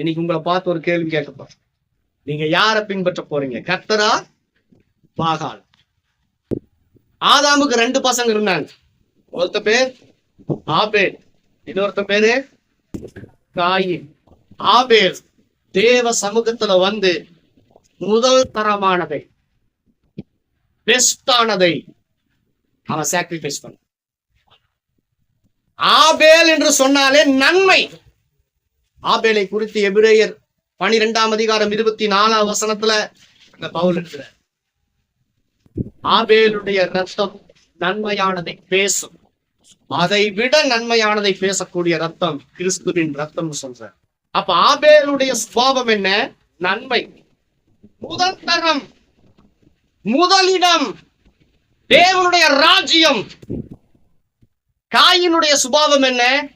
இன்னைக்கு உங்களை பார்த்து ஒரு கேள்வி கேட்க நீங்க யாரை பின்பற்ற போறீங்க? கர்த்தரா? பாகால். ஆதாமுக்கு ரெண்டு பசங்க இருந்தாங்க. ஒருத்த பேர் ஆபேல். இன்னொருத்த பேரு காயின் ஆபேல் தேவ சமூகத்துல வந்து முதல் தரமானதை பெஸ்டானதை அவன் சாக்ரிஃபைஸ் பண்ண ஆபேல் என்று சொன்னாலே நன்மை. ஆபேலை குறித்து எபிரேயர் பனிரெண்டாம் அதிகாரம் இருபத்தி நாலாம் வசனத்துல அந்த பவுல் இருக்கிறார் ஆபேலுடைய ரத்தம் நன்மையானதை பேசும். அதை விட நன்மையானதை பேசக்கூடிய ரத்தம் கிறிஸ்துவின் ரத்தம் சொல்றார். அப்ப ஆபேலுடைய சுபாவம் என்ன? நன்மை. முதல் தரம் முதலிடம் தேவனுடைய ராஜ்யம். காயினுடைய சுபாவம் என்ன?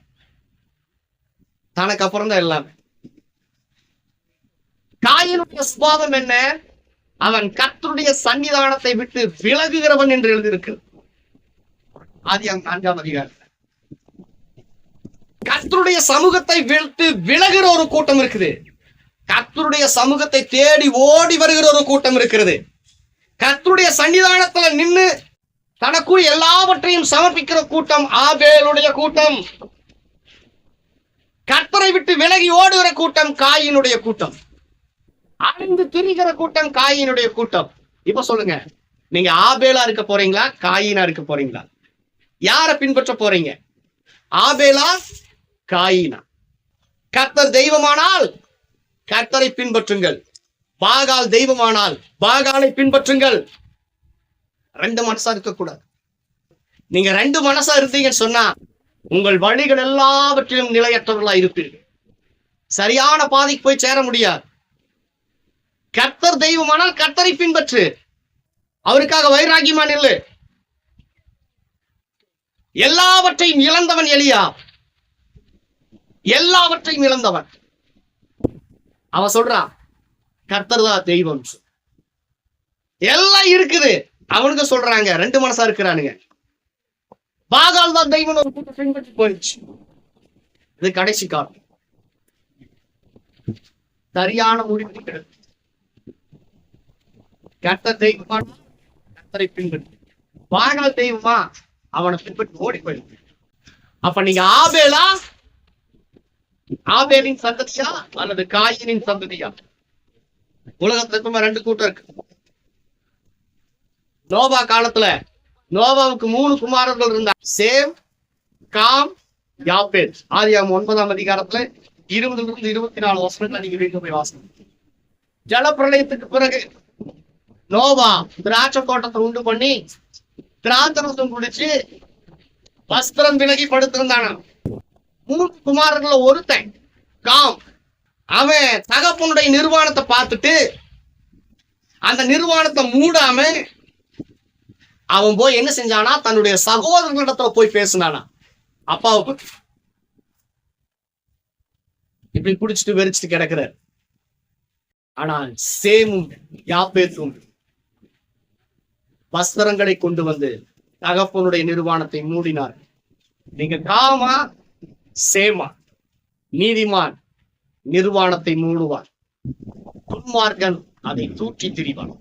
தனக்கு அப்புறம் தான் எல்லாமே. காயினுடைய சுபாவம் என்ன? அவன் கர்த்தருடைய சன்னிதானத்தை விட்டு விலகுகிறவன் என்று எழுதியிருக்கு ஆதி நான்காம் அதிகாரம். கர்த்தருடைய சமூகத்தை விட்டு விலகிற ஒரு கூட்டம் இருக்குது. கர்த்தருடைய சமூகத்தை தேடி ஓடி வருகிற ஒரு கூட்டம் இருக்கிறது கர்த்தருடைய சன்னிதானத்துல நின்னு தனக்குள் எல்லாவற்றையும் சமர்ப்பிக்கிற கூட்டம் ஆபேலுடைய கூட்டம். கற்பரை விட்டு விலகி ஓடுகிற கூட்டம் காயினுடைய கூட்டம். அழிந்து திரிகிற கூட்டம் காயினுடைய கூட்டம். இப்ப சொல்லுங்க நீங்க ஆபேலா இருக்க போறீங்களா காயினா இருக்க போறீங்களா? யார பின்பற்ற போறீங்க? ஆபேலா காயினா? கர்த்தர் தெய்வமானால் கர்த்தரை பின்பற்றுங்கள். பாகால் தெய்வமானால் பாகாலை பின்பற்றுங்கள். ரெண்டு மனசா இருக்கக்கூடாது. நீங்க ரெண்டு மனசா இருந்தீங்கன்னு சொன்னா உங்கள் வழிகள் எல்லாவற்றிலும் நிலையற்றவர்களா இருப்பீர்கள். சரியான பாதைக்கு போய் சேர முடியாது. கர்த்தர் தெய்வமானால் கர்த்தரை பின்பற்று. அவருக்காக வைராகியமா நில்லு. எல்லாவற்றையும் இழந்தவன் எளியா எல்லாவற்றையும் இழந்தவன். அவ சொல்றான் கர்த்தர் தான் தெய்வம் எல்லாம் இருக்குது. அவனுக்கு சொல்றாங்க ரெண்டு மனசா இருக்கிறானுங்க. பாகால் தான் தெய்வம் ஒரு கூட்டம் பின்பற்றி போயிடுச்சு. இது கடைசி காலம். சரியான முடிவு கிடையாது கர்த்தர் தெய்வமா? கர்த்தரை பின்பற்றி. பாகால் தெய்வமா? அவனை பின்பற்றி ஓடி போயிடுச்சு அப்ப நீங்க ஆபேலா? ஆபேலின் சந்ததியா? அல்லது காயினின் சந்ததியா? உலகத்துல ரெண்டு கூட்டம் இருக்கு. நோபா காலத்துல நோவாவுக்கு மூணு குமாரர்கள் இருந்தார் சேம் காம் யாப்பேத் ஆதியாம் ஒன்பதாம் அதிகாரத்துல இருபதுல இருந்து இருபத்தி நாலு வருஷத்துல நீங்க வீட்டு போய் வாசனம் ஜலப்பிரளயத்துக்கு பிறகு நோவா திராட்சை தோட்டத்தை உண்டு பண்ணி திராட்சரசம் குடிச்சு வஸ்திரம் விலகி படுத்திருந்தான? மூணு குமாரர்கள ஒருத்தன் காம். அவன் தகப்பனுடைய நிர்வாணத்தை பார்த்துட்டு அந்த நிர்வாணத்தை மூடாம அவன் போய் என்ன செஞ்சானா? தன்னுடைய சகோதரர்களிடத்துல போய் பேசினானா. அப்பாவை இப்படி குடிச்சிட்டு வெறிச்சிட்டு கிடக்குறார். ஆனால் சேமும் யாப்பேத்தும் வஸ்திரங்களை கொண்டு வந்து தகப்பனுடைய நிர்வாணத்தை மூடினார். நீங்க காமா சேமா நீதிமான் நிர்வாணத்தை மூடுவார். துன்மார்க்கன் அதை தூக்கி திரிவான்.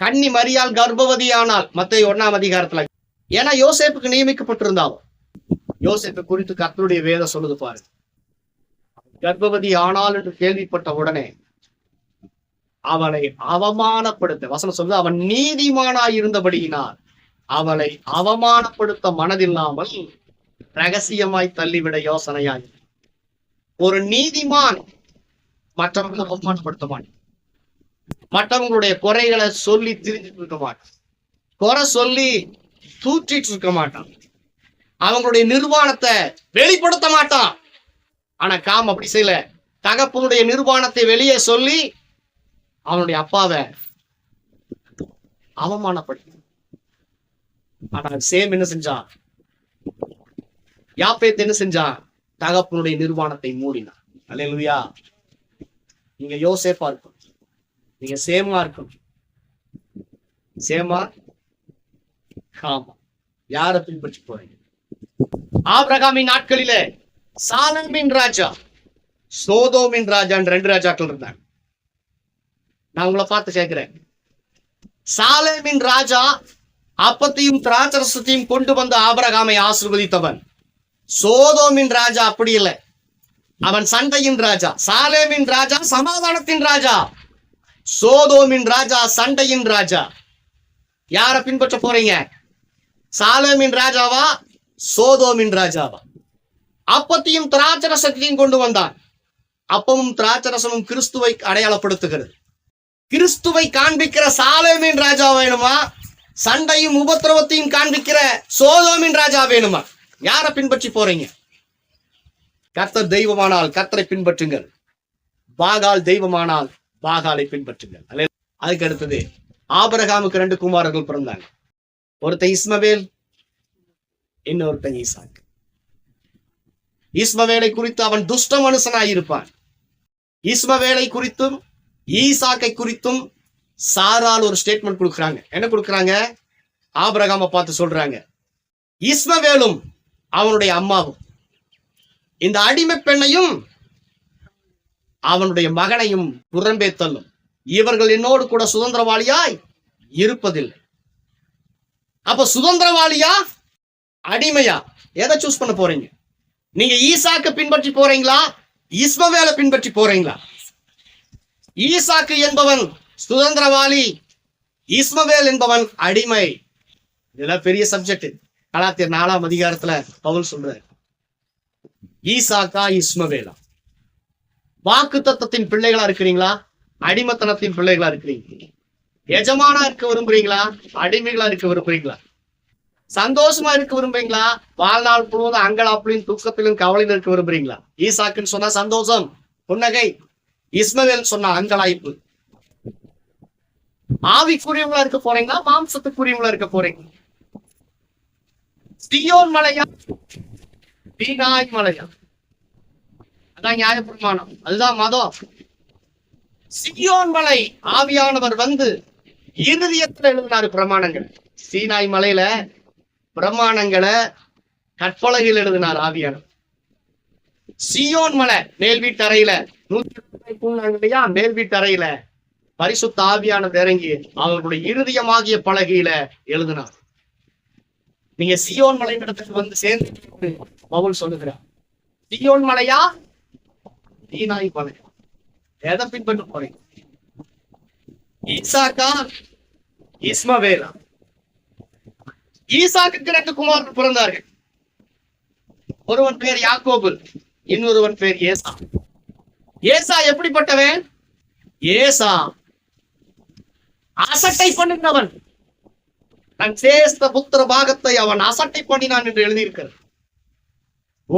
கன்னி மரியாள் கர்ப்பவதியானால் மத்திய ஒன்னாம் அதிகாரத்துல. ஏன்னா யோசேப்புக்கு நியமிக்கப்பட்டிருந்தாவோ யோசேப்பு குறித்து கர்த்தருடைய வேதம் சொல்லுது பாரு. கர்ப்பவதி ஆனால் என்று கேள்விப்பட்ட உடனே அவளை அவமானப்படுத்த வசனம் சொல்லுது அவன் நீதிமானாய் இருந்தபடியினால் அவளை அவமானப்படுத்த மனதில்லாமல் ரகசியமாய் தள்ளிவிட யோசனையாய் ஒரு நீதிமான் மற்றவர்களை அவமானப்படுத்த மாட்டான். மற்றவங்களுடைய குறைகளை சொல்லி திரிஞ்சிட்டு இருக்க மாட்டான். குறை சொல்லி தூற்றிட்டு இருக்க மாட்டான். அவங்களுடைய நிர்வாணத்தை வெளிப்படுத்த மாட்டான். ஆனா காம் அப்படி செய்யல. தகப்பனுடைய நிர்வாணத்தை வெளியே சொல்லி அவனுடைய அப்பாவை அவமானப்படுத்தி ஆனா சேம் என்ன செஞ்சான்? யாப்பேத் என்ன செஞ்சான்? தகப்பனுடைய நிர்வாணத்தை மூடினான். அல்லேலூயா. நீங்க யோசேப்பா இருக்கும். நீங்க சேமா இருக்கும். சேமா காமா. யார பின்பற்றி போறீங்க? ஆபிரகாமின் நாட்களிலே சாலமின் ராஜா சோதோமின் ராஜான்னு ரெண்டு ராஜாக்கள் இருந்தாங்க. நான் உங்களை பார்த்து கேட்கிறேன். சாலமின் ராஜா அப்பத்தையும் திராட்சரசத்தையும் கொண்டு வந்த ஆபரகாமை ஆசிர்வதித்தவன். சோதோமின் ராஜா அப்படி இல்லை. அவன் சண்டையின் ராஜா சாலேமின் ராஜா சமாதானத்தின் ராஜா. சோதோமின் ராஜா சண்டையின் ராஜா. யார பின்பற்ற போறீங்க? சாலேமின் ராஜாவா சோதோமின் ராஜாவா? அப்பத்தையும் திராட்சரசத்தையும் கொண்டு வந்தான். அப்பமும் திராட்சரசமும் கிறிஸ்துவை அடையாளப்படுத்துகிறது. கிறிஸ்துவை காண்பிக்கிற சாலேமின் ராஜா வேணுமா? சண்டையும் உபத்திரவத்தையும் காண்பிக்கிற சோதோமின் ராஜா வேணுமா? யார பின்பற்றி போறீங்க? கர்த்தர் தெய்வமானால் கர்த்தரை பின்பற்றுங்கள். பாகால் தெய்வமானால் பாகாலை பின்பற்றுங்கள். அல்ல அதுக்கு அடுத்தது ஆபரகாமுக்கு ரெண்டு குமாரர்கள் பிறந்தாங்க. ஒருத்தன் இஸ்மவேல் இன்னொருத்தன் ஈசாக். இஸ்மவேலை குறித்து அவன் துஷ்ட மனுஷனாயிருப்பான் இஸ்மவேலை குறித்தும் ஈசாக்கை குறித்தும் சாரால் ஒரு ஸ்டேட்மெண்ட் கொடுக்குறாங்க. என்ன கொடுக்குறாங்க? ஆபரகாம பார்த்து சொல்றாங்க. இஸ்மவேலும் அவனுடைய அம்மாவும். இந்த அடிமை பெண்ணையும் அவனுடைய மகனையும் புறம்பே தள்ளும். இவர்கள் என்னோடு கூட சுதந்திரவாளியாய் இருப்பதில்லை. அப்ப சுதந்திரவாளியா? அடிமையா? எதை சூஸ் பண்ண போறீங்க? நீங்க ஈசாக்கு பின்பற்றி போறீங்களா? இஸ்மவேலை பின்பற்றி போறீங்களா? ஈசாக்கு என்பவன் சுதந்திரவாளி இஸ்மவேல் என்பவன் அடிமை. இதெல்லாம் பெரிய சப்ஜெக்ட் கலாத்திய நாலாம் அதிகாரத்துல பவுல் சொல்றாரு. ஈசாக்கா இஸ்மவேலா. வாக்கு தத்தத்தின் பிள்ளைகளா இருக்கிறீங்களா? அடிமத்தனத்தின் பிள்ளைகளா இருக்கிறீங்க. எஜமானா இருக்க விரும்புறீங்களா? அடிமைகளா இருக்க விரும்புறீங்களா? சந்தோஷமா இருக்க விரும்புறீங்களா? வாழ்நாள் முழுவதும் அங்கலாப்பிலும் துக்கத்திலும் கவலையில இருக்க விரும்புறீங்களா? ஈசாக்குன்னு சொன்னா சந்தோஷம் புன்னகை. இஸ்மவேல் சொன்ன அங்கலாய்ப்பு. ஆவிக்குரியவங்களா இருக்க போறீங்களா? மாம்சத்துக்குரியவங்களா இருக்க போறீங்க சியோன் மலையா? பீனாய் மலையா? அதான் நியாய பிரமாணம். அதுதான் மதம். சியோன் மலை ஆவியானவர் வந்து இருதயத்துல எழுதினாரு பிரமாணங்கள். சீனாய் மலையில பிரமாணங்களை கற்பலகையில் எழுதினார் ஆவியானவர். சியோன் மலை மேல் வீட்டறையில நூத்தி இல்லையா? மேல் வீட்டறையில பரிசுத்த ஆவியானவர் இறங்கி அவர்களுடைய இருதயமாகிய பலகையில எழுதினார். நீங்க சியோன் மலை இடத்துக்கு வந்து சேர்ந்து பவுல் சொல்லுகிறார். சியோன் மலையா? தீனாய் மலை எதை பின்பற்ற போறீங்க ஈசாக்கா இஸ்மவேலா. ஈசாக்குக்கு ரெண்டு குமாரர்கள் பிறந்தார்கள். ஒருவன் பேர் யாக்கோபு இன்னொருவன் பேர் ஏசா. ஏசா எப்படிப்பட்டவன்? ஏசா. அசட்டை பண்ணுகிறவன் தன் சேஸ்த புத்திர பாகத்தை அவன் அசட்டை பண்ணினான் என்று எழுதியிருக்கிறது.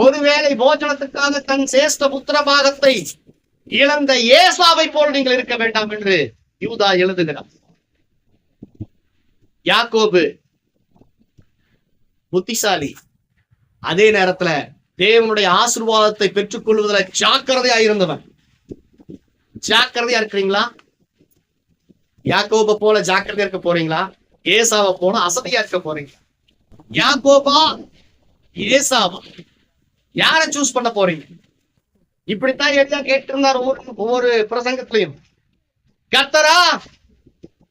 ஒருவேளை போஜனத்துக்காக தன் சேஷ்ட புத்திர பாகத்தை இழந்த ஏசாவை போல் நீங்கள் இருக்க வேண்டாம் என்று யூதா எழுதுகிறார். யாக்கோபு புத்திசாலி. அதே நேரத்துல தேவனுடைய ஆசீர்வாதத்தை பெற்றுக் கொள்வதில் ஜாக்கிரதையா இருந்தவன். ஜாக்கிரதையா இருக்கிறீங்களா? யாக்கோப போல ஜாக்கிரதையா இருக்க போறீங்களா? ஏசாவை போல அசதியா இருக்க போறீங்க யாக்கோபா? ஏசாவா? யார சூஸ் பண்ண போறீங்க? இப்படித்தான் எளியா கேட்டிருந்தார் ஒவ்வொரு ஒவ்வொரு பிரசங்கத்திலையும். கத்தரா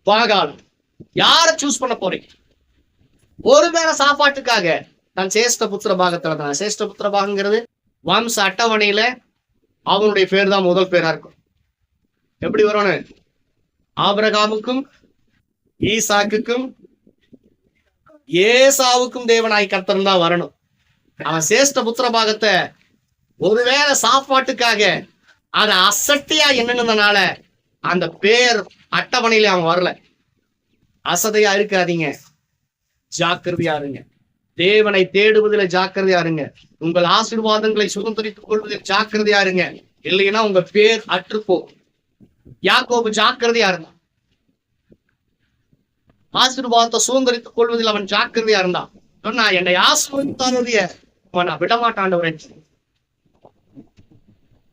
பாகால் யார சூஸ் பண்ண போறீங்க? ஒருவேளை சாப்பாட்டுக்காக தன் சேஷ்ட புத்திர பாகத்துல தான். சேஷ்ட புத்திர பாகங்கிறது வம்ச அட்டவணையில அவனுடைய பேர் தான் முதல் பேரா இருக்கும். எப்படி வரணும் ஆபிரகாமுக்கும் ஈசாக்குக்கும் ஏசாவுக்கும் தேவனாய் கர்த்தன் தான் வரணும். அவன் சேஷ்ட புத்திர பாகத்தை ஒருவேளை சாப்பாட்டுக்காக அதை அசட்டியா என்னன்னதுனால அந்த பேர் அட்டவணையில அவன் வரல. அசதையா இருக்காதீங்க ஜாக்கிரதையா இருங்க தேவனை தேடுவதில் ஜாக்கிரதையா இருங்க உங்கள் ஆசீர்வாதங்களை சுதந்திரித்துக் கொள்வதில் ஜாக்கிரதையா இருங்க இல்லைன்னா உங்க பேர் அற்றுப்போ யாக்கோபு ஜாக்கிரதையா இருந்தான். ஆசீர்வாதத்தை சுதந்திரித்துக் கொள்வதில் அவன் ஜாக்கிரதையா இருந்தான். சொன்னா என்னை ஆசீர்வதித்தாருடைய அவனை நான் விடமாட்டாண்டவரே.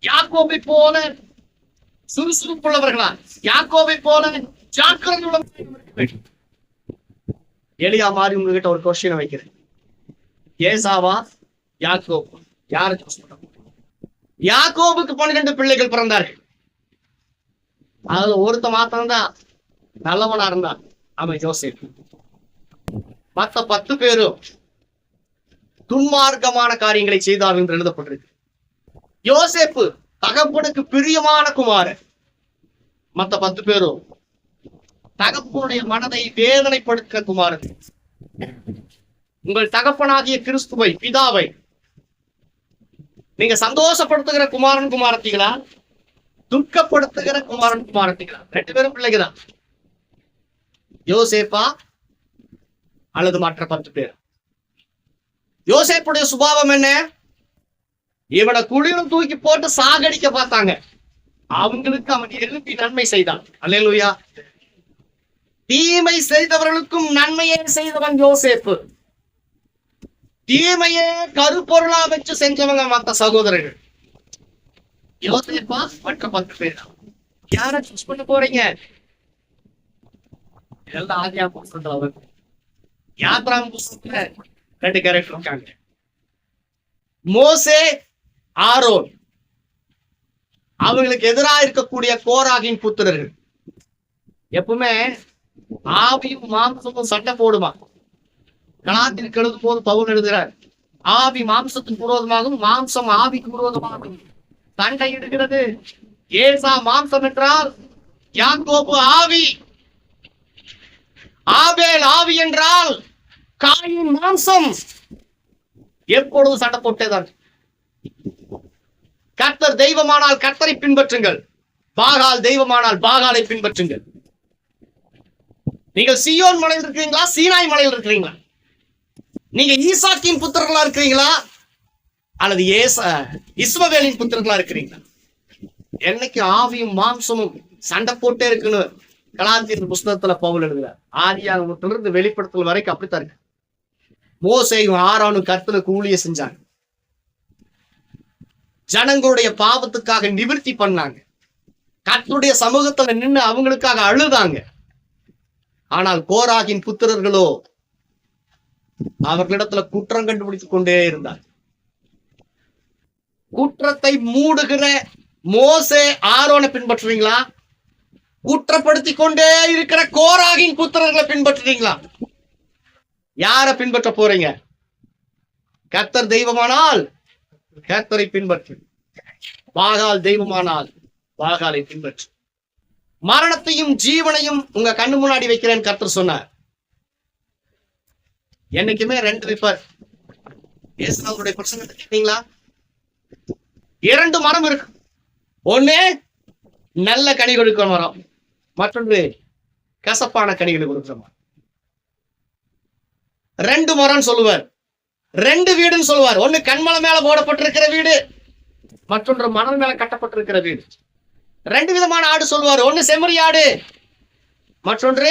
யாக்கோபை போல சுறுசுறுப்புள்ளவர்களா? யாக்கோபை போல ஜாக்கிரதை எளியா மாறி உங்ககிட்ட ஒரு கொஸ்டின் வைக்கிறேன். ஏசாவா யாக்கோப்? யார யாக்கோபுக்கு பன்னிரண்டு பிள்ளைகள் பிறந்தார்கள். அதுல ஒருத்த மாத்திரம்தான் நல்லவனா இருந்தான். அவன் யோசேப்பு மத்த பத்து பேரும் துன்மார்க்கமான காரியங்களை செய்தார் என்று எழுதப்பட்டிருக்கு யோசேப்பு தகப்பனுக்கு பிரியமான குமாரன் மத்த பத்து பேரும் தகப்பனுடைய மனதை வேதனைப்படுத்த குமாரன் உங்கள் தகப்பனாகிய கிறிஸ்துவை பிதாவை நீங்க சந்தோஷப்படுத்துகிற குமாரன் குமாரத்திகளா? துக்கப்படுத்துகிற குமாரன் குமாரத்திகளா? ரெண்டு பேரும் பிள்ளைங்கதான் யோசேப்பா அல்லது மற்ற பத்து பேர். யோசேப்புடைய சுபாவம் என்ன? இவனை குழியிலும் தூக்கி போட்டு சாகடிக்க பார்த்தாங்க. அவங்களுக்கு அவன் எழுப்பி நன்மை செய்தான். அல்லேலூயா. தீமை செய்தவர்களுக்கும் நன்மையே செய்தவன் யோசேப்பு. தீமையே கருப்பொருளா வச்சு செஞ்சவங்க மத்த சகோதரர்கள். யோசேப்பா மற்ற பத்து பேர் யார சூஸ் பண்ண போறீங்க? எல்லாம் ஆதியா புஸ்தகத்துல வருது யாத்ராம் புஸ்தகத்துல ரெண்டு கேரக்டர் இருக்காங்க. மோசே ஆரோன். அவங்களுக்கு எதிராக இருக்கக்கூடிய கோராகின் புத்திரர்கள். எப்பவுமே ஆவியும் மாம்சமும் சண்டை போடுமா? கலாத்திற்கு எழுதும் போது பவுன் எழுதுகிறார் ஆவி மாம்சத்துக்கு விரோதமாகவும் மாம்சம் ஆவிக்கு விரோதமாகவும் சண்டை இடுகிறது ஏசா மாம்சம் என்றால் யாக்கோபு ஆவி. ஆபேல் ஆவி என்றால் காயின் மாம்சம். எப்பொழுதும் சண்டை போட்டேதான்? கர்த்தர் தெய்வமானால் கர்த்தரை பின்பற்றுங்கள். பாகால் தெய்வமானால் பாகாலை பின்பற்றுங்கள். நீங்கள் சியோன் மலையில் இருக்கிறீங்களா? சீனாய் மலையில் இருக்கிறீங்களா? நீங்க ஈசாக்கின் புத்திரர்களா இருக்கிறீங்களா? அல்லது ஏச இஸ்மவேலின் புத்திரர்களா இருக்கிறீங்களா? என்னைக்கு ஆவியும் மாம்சமும் சண்டை போட்டே இருக்குன்னு கலாத்தியர் புஸ்தகத்துல பவுல் உத்தில இருந்து வெளிப்படுத்தல் வரைக்கும் அப்படித்தான் இருக்கு. மோசையும் ஆரோனும் கர்த்தருக்கு ஊழிய செஞ்சாங்க. ஜனங்களுடைய பாவத்துக்காக நிவர்த்தி பண்ணாங்க. கர்த்தருடைய சமூகத்துல நின்னு அவங்களுக்காக அழுதாங்க. ஆனால் கோராகின் புத்திரர்களோ அவர்களிடத்துல குற்றம் கண்டுபிடித்துக் கொண்டே இருந்தார். குற்றத்தை மூடுகிற மோசே ஆரோனை பின்பற்றுவீங்களா குற்றப்படுத்தி கொண்டே இருக்கிற கோராகின் புத்திரர்களை பின்பற்றுவீங்களா யார பின்பற்ற போறீங்க? கத்தர் தெய்வமானால் கத்தரை பின்பற்று. பாகால் தெய்வமானால் பாகாலை பின்பற்று. மரணத்தையும் ஜீவனையும் உங்க கண்ணு முன்னாடி வைக்கிறேன் கர்த்தர் சொன்னார். என்னைக்குமே ரெண்டு விப்பர் இயேசுநாதருடைய பிரசங்கத்தை கேட்டீங்களா? இரண்டு மரம் இருக்கு. ஒண்ணு நல்ல கனி கொடுக்கிற மரம். மற்றொன்று கசப்பான கனிகளை கொடுக்கிற மரம். ரெண்டு முறைன்னு சொல்லுவார். ரெண்டு வீடுன்னு சொல்லுவார். ஒண்ணு கண்மலை மேல போடப்பட்டிருக்கிற வீடு மற்றொன்று மணல் மேல கட்டப்பட்டிருக்கிற வீடு. ரெண்டு விதமான ஆடு சொல்லுவார். ஒண்ணு செம்மறி ஆடு மற்றொன்று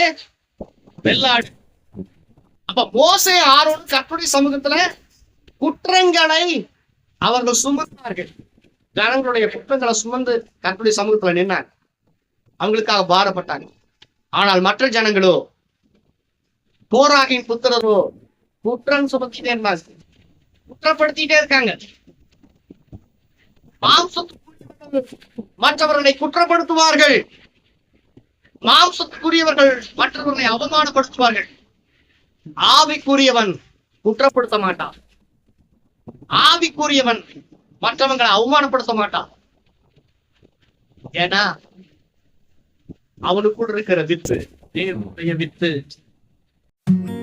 வெள்ளாடு அப்ப மோசை ஆரோன் கர்த்தருடைய சமூகத்துல குற்றங்களை அவர்கள் சுமந்தார்கள். ஜனங்களுடைய குற்றங்களை சுமந்து கர்த்தருடைய சமூகத்துல நின்னாங்க. அவங்களுக்காக பாரப்பட்டாங்க. ஆனால் மற்ற ஜனங்களோ போராகின் புத்திரரோ? குற்றம் சுமத்திட்டே இருந்தாங்க குற்றப்படுத்திட்டே இருக்காங்க. மற்றவர்களை குற்றப்படுத்துவார்கள். மாம்சத்துக்குரியவர்கள் மற்றவர்களை அவமானப்படுத்துவார்கள். ஆவிக்குரியவன் குற்றப்படுத்த மாட்டான். ஆவிக்குரியவன் மற்றவங்களை அவமானப்படுத்த மாட்டான். ஏன்னா அவனுக்குள் இருக்கிற வித்து தேவனுடைய வித்து Mm-hmm.